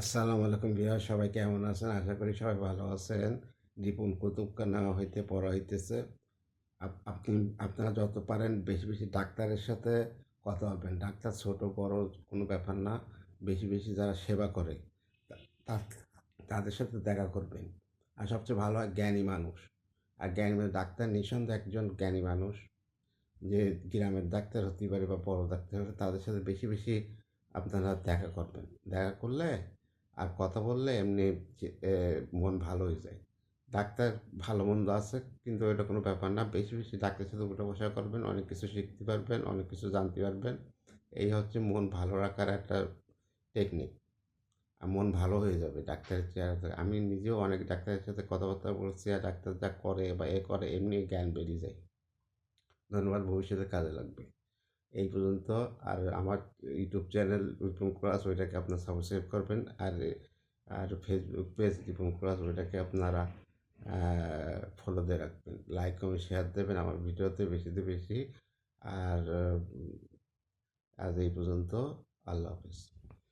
আসসালামু আলাইকুম বিহার সবাই কেমন আছেন? আশা করি সবাই ভালো আছেন। নিপুণ কুতুবখানা হইতে পড়া হইতেছে। আপনি, আপনারা যত পারেন বেশি বেশি ডাক্তারের সাথে কথা বলবেন। ডাক্তার ছোট, বড় কোনো ব্যাপার না। বেশি বেশি যারা সেবা করে তাদের সাথে দেখা করবেন। আর সবচেয়ে ভালো হয় জ্ঞানী মানুষ। আর জ্ঞানী মানুষ ডাক্তার নিঃসন্দেহে একজন জ্ঞানী মানুষ। যে গ্রামের ডাক্তার হতে পারে বা বড় ডাক্তার হতে তাদের সাথে বেশি বেশি আপনারা দেখা করবেন। দেখা করলে আর কথা বললে এমনি মন ভালো হয়ে যায়। ডাক্তার ভালো মন্দ আছে, কিন্তু এটা কোনো ব্যাপার না। বেশি বেশি ডাক্তারের সাথে উঠে বসা করবেন, অনেক কিছু শিখতে পারবেন, অনেক কিছু জানতে পারবেন। এই হচ্ছে মন ভালো রাখার একটা টেকনিক আর মন ভালো হয়ে যাবে ডাক্তারের চেহারা থেকে। আমি নিজেও অনেক ডাক্তারের সাথে কথাবার্তা বলছি, আর ডাক্তার যা করে বা এ করে, এমনি জ্ঞান বেরিয়ে যায়। ধন্যবাদ, ভবিষ্যতে কাজে লাগবে। এই পর্যন্ত। আর আমার ইউটিউব চ্যানেল রিপন ক্লাস, ওইটাকে আপনার সাবস্ক্রাইব করবেন। আর আর ফেসবুক পেজ রিপন ক্লাস, ওইটাকে আপনারা ফলো দিয়ে রাখবেন। লাইক কমেন্ট শেয়ার দেবেন আমার ভিডিওতে বেশিতে বেশি। আর আজ এই পর্যন্ত। আল্লাহ হাফিজ।